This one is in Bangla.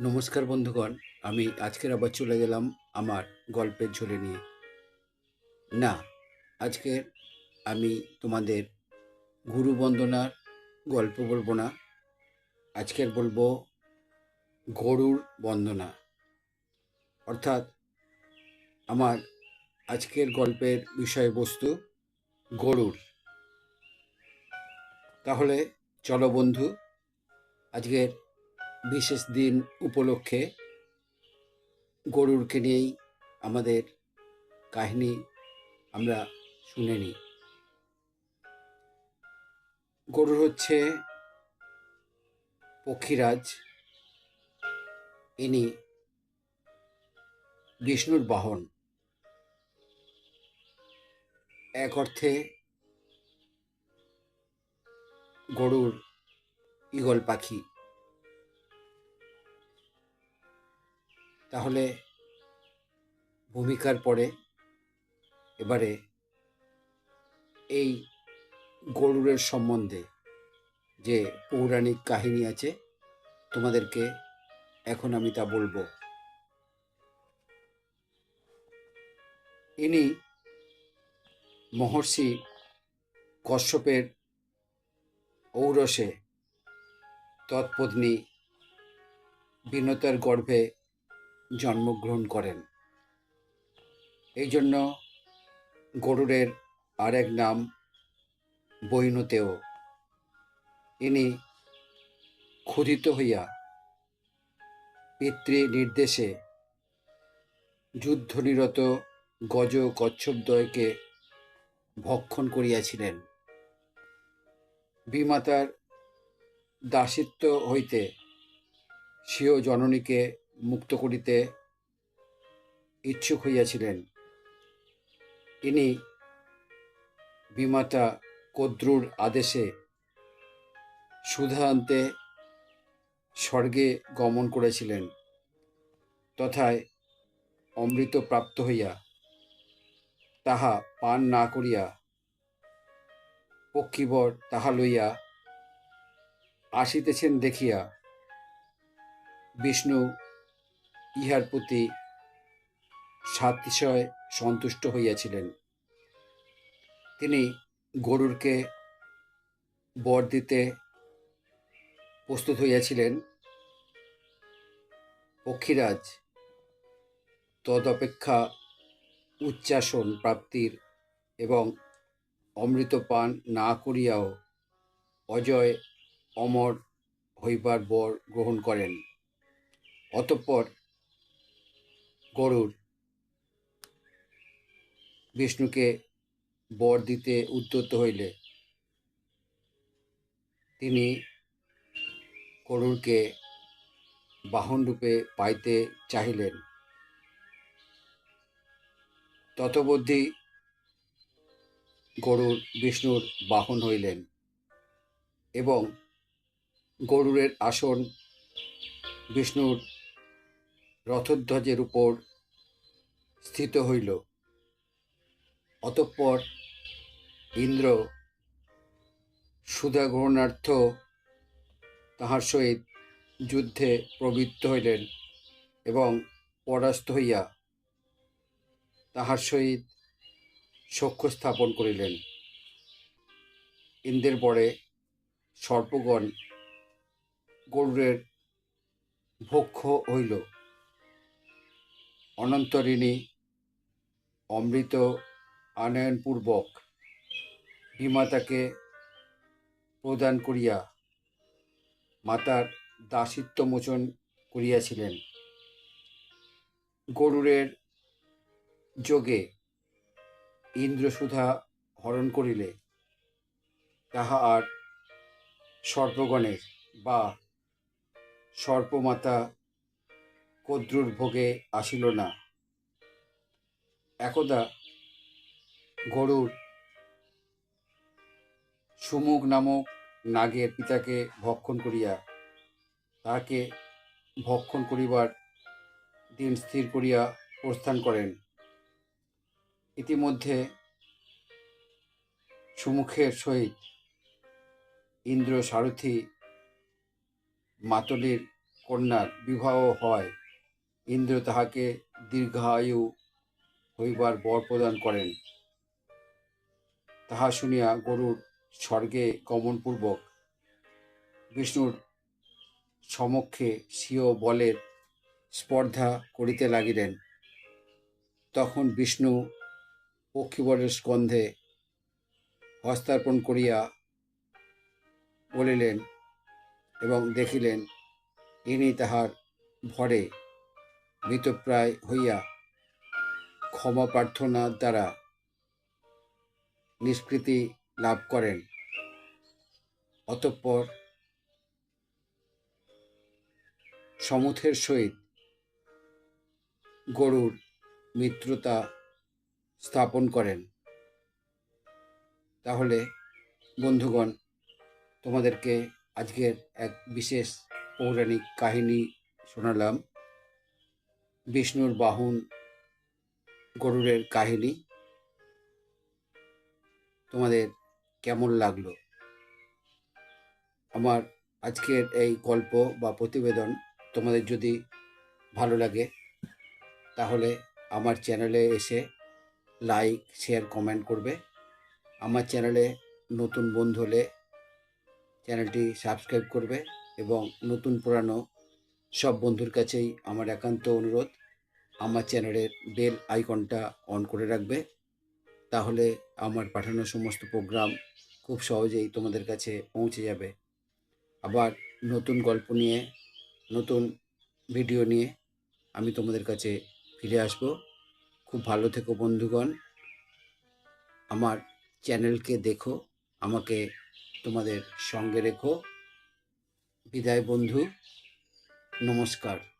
নমস্কার বন্ধুগণ, আমি আজকের আবার চলে গেলাম আমার গল্পের ঝোলে নিয়ে। না, আজকে আমি তোমাদের গুরু বন্দনার গল্প বলব না। আজকের বলব গরুর বন্দনা। অর্থাৎ আমার আজকের গল্পের বিষয়বস্তু গরুর। তাহলে চলো বন্ধু, আজকের বিশেষ দিন উপলক্ষে গরুরকে নিয়েই আমাদের কাহিনী আমরা শুনে নিই। গরুর হচ্ছে পক্ষীরাজ। ইনি বিষ্ণুর বাহন। এক অর্থে গরুর ঈগল পাখি। তাহলে ভূমিকার পরে এবারে এই গরুরের সম্বন্ধে যে পৌরাণিক কাহিনী আছে, তোমাদেরকে এখন আমি তা বলব। ইনি মহর্ষি কশ্যপের ঔরসে তৎপত্নী বিনতার গর্ভে জন্মগ্রহণ করেন। এই জন্য গরুরের আরেক নাম বৈনতেও। ইনি ক্ষুধিত হইয়া পিতৃ নির্দেশে যুদ্ধনিরত গজ কচ্ছপদ্বয়কে ভক্ষণ করিয়াছিলেন। বিমাতার দাসিত্ব হইতে স্বীয় জননীকে মুক্ত করিতে ইচ্ছুক হইয়াছিলেন। তিনি বিমাতা কদ্রুর আদেশে সুধা আনতে স্বর্গে গমন করেছিলেন, তথায় অমৃত প্রাপ্ত হইয়া তাহা পান না করিয়া পক্ষীবর তাহা লইয়া আসিতেছেন দেখিয়া বিষ্ণু ইহার প্রতি সাতিশয় সন্তুষ্ট হইয়াছিলেন। তিনি গরুরকে বর দিতে প্রস্তুত হইয়াছিলেন। পক্ষীরাজ তদপেক্ষা উচ্চাসন প্রাপ্তির এবং অমৃত পান না করিয়াও অজয় অমর হইবার বর গ্রহণ করেন। অতঃপর গরুর বিষ্ণুকে বর দিতে উদ্যত হইলে তিনি গরুরকে বাহনরূপে পাইতে চাহিলেন। ততবধি গরুর বিষ্ণুর বাহন হইলেন এবং গরুরের আসন বিষ্ণুর রথধ্বজের উপর স্থিত হইল। অতঃপর ইন্দ্র সুধা গ্রহণার্থ তাহার সহিত যুদ্ধে প্রবৃত্ত হইলেন এবং পরাস্ত হইয়া তাহার সহিত সখ্য স্থাপন করিলেন। ইন্দ্রের পরে সর্পগণ গরুরের ভক্ষ হইল। অনন্তরিণী, অমৃত আনয়নপূর্বক বিমাতাকে প্রদান করিয়া মাতার দাসিত্ব মোচন করিয়াছিলেন। গরুরের যোগে ইন্দ্রসুধা হরণ করিলে তাহা আর সর্পগণের বা সর্পমাতা কদ্রুর ভোগে আসিল না। একদা গরুর সুমুখ নামক নাগের পিতাকে ভক্ষণ করিয়া তাহাকে ভক্ষণ করিবার দিন স্থির করিয়া প্রস্থান করেন। ইতিমধ্যে সুমুখের সহিত ইন্দ্র সারথি মাতলির কন্যার বিবাহ হয়। ইন্দ্র তাহাকে দীর্ঘায়ু হইবার বর প্রদান করেন। তাহা শুনিয়া গরুর স্বর্গে গমনপূর্বক বিষ্ণুর সমক্ষে স্বীয় বলের স্পর্ধা করিতে লাগিলেন। তখন বিষ্ণু পক্ষীবরের স্কন্ধে হস্তার্পণ করিয়া বলিলেন এবং দেখিলেন, ইনি তাহার ভরে মৃতপ্রায় হইয়া ক্ষমা প্রার্থনার দ্বারা নিষ্কৃতি লাভ করেন। অতঃপর সমুথের সহিত গরুর মিত্রতা স্থাপন করেন। তাহলে, বন্ধুগণ, তোমাদেরকে আজকের এক বিশেষ পৌরাণিক কাহিনী শোনালাম। বিষ্ণুর বাহন গরুরের কাহিনী। তোমাদের কেমন লাগল? আমার আজকের এই গল্প বা প্রতিবেদন তোমাদের যদি ভালো লাগে, তাহলে আমার চ্যানেলে এসে লাইক, শেয়ার, কমেন্ট করবে। আমার চ্যানেলে নতুন বন্ধু হলে চ্যানেলটি সাবস্ক্রাইব করবে এবং নতুন পুরানো সব বন্ধুর কাছেই আমার একান্ত অনুরোধ। আমার চ্যানেলের বেল আইকনটা অন করে রাখবে। তাহলে আমার পাঠানো সমস্ত প্রোগ্রাম খুব সহজেই তোমাদের কাছে পৌঁছে যাবে। আবার নতুন গল্প নিয়ে, নতুন ভিডিও নিয়ে আমি তোমাদের কাছে ফিরে আসব। খুব ভালো থেকো বন্ধুগণ। আমার চ্যানেলকে দেখো, আমাকে তোমাদের সঙ্গে রেখো। বিদায় বন্ধু। নমস্কার।